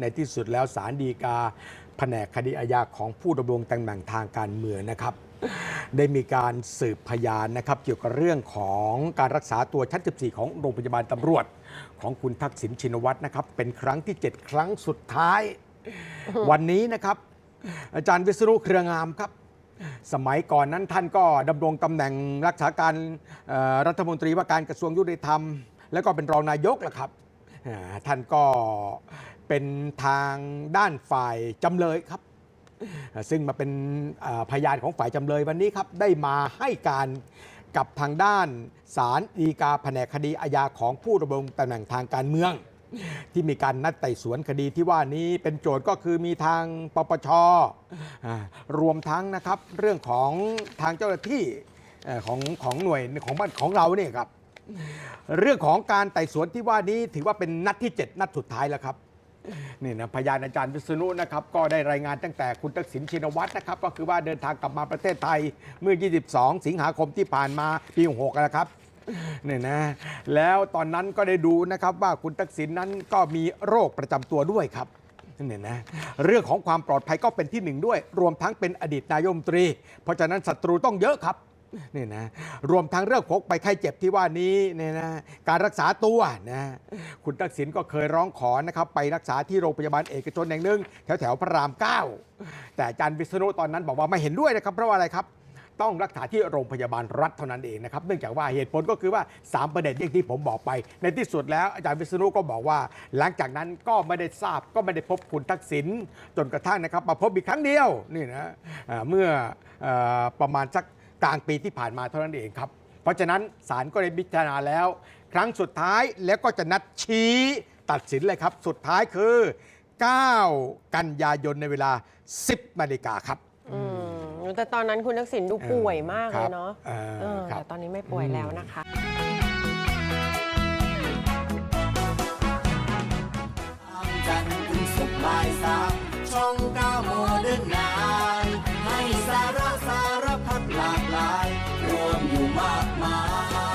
ในที่สุดแล้วศาลฎีกาแผนกคดีอาญาของผู้ดำรงตำแหน่งทางการเมืองนะครับ ได้มีการสืบพยานนะครับ เกี่ยวกับเรื่องของการรักษาตัวชั้น 14 ของโรงพยาบาลตำรวจ ของคุณทักษิณชินวัตรนะครับ เป็นครั้งที่ 7 ครั้งสุดท้าย วันนี้นะครับ อาจารย์วิศนุเครืองามครับ สมัยก่อนนั้นท่านก็ดำรงตำแหน่งรักษาการเอ่อรัฐมนตรีว่าการกระทรวงยุติธรรม แล้วก็เป็นรองนายกแหละครับอ่า ท่านก็เป็นทางด้านฝ่ายจำเลยครับ ซึ่งมาเป็นพยานของฝ่ายจำเลยวันนี้ครับ ได้มาให้การกับทางด้านศาลฎีกาแผนกคดีอาญาของผู้ดำรงตำแหน่งทางการเมือง ที่มีการนัดไต่สวนคดีที่ว่านี้เป็นโจทย์ก็คือมีทางปปชรวมทั้งนะครับเรื่องของทางเจ้าหน้าที่ของของหน่วยของบ้านของเราเนี่ยครับ เรื่องของการไต่สวนที่ว่านี้ถือว่าเป็นนัดที่ 7 นัดสุดท้ายแล้วครับนี่นะพยานอาจารย์วิษณุนะครับก็ได้รายงานตั้งแต่คุณทักษิณชินวัตรนะครับก็คือว่าเดินทางกลับมาประเทศไทยเมื่อ 22 สิงหาคมที่ผ่านมาปี66นะครับนี่นะแล้วตอนนั้นก็ได้ดูนะครับว่าคุณทักษิณนั้นก็มีโรคประจำตัวด้วยครับนี่นะเรื่องของความปลอดภัยก็เป็นที่หนึ่งด้วย รวมทั้งเป็นอดีตนายมตรี เพราะฉะนั้นศัตรูต้องเยอะครับ นี่นะรวมทั้งเรื่องพกไปไข้เจ็บที่ว่านี้เนี่ยนะการรักษาตัวนะคุณทักษิณก็เคยร้องขอนะครับไปรักษาที่โรงพยาบาลเอกชนแห่งหนึ่งแถวแถวพระรามเก้าแต่อาจารย์วิษณุตอนนั้นบอกว่าไม่เห็นด้วยนะครับเพราะว่าอะไรครับ ต้องรักษาที่โรงพยาบาลรัฐเท่านั้นเองนะครับเนื่องจากว่าเหตุผลก็คือว่า 3 ประเด็นอย่างที่ผมบอกไป ในที่สุดแล้วอาจารย์วิษณุก็บอกว่า หลังจากนั้นก็ไม่ได้ทราบก็ไม่ได้พบคุณทักษิณจนกระทั่งนะครับมาพบอีกครั้งเดียวนี่นะเมื่ออประมาณสัก กลางปีที่ผ่านมาเท่านั้นเองครับ เพราะฉะนั้นศาลก็ได้พิจารณาแล้ว ครั้งสุดท้ายแล้วก็จะนัดชี้ตัดสินเลยครับ สุดท้ายคือ 9 กันยายนในเวลา 10นาฬิกาครับ อืมแต่ตอนนั้นคุณทักษิณดูป่วยมากเลยเนาะครับเออเออครับแต่ตอนนี้ไม่ป่วยแล้วนะคะ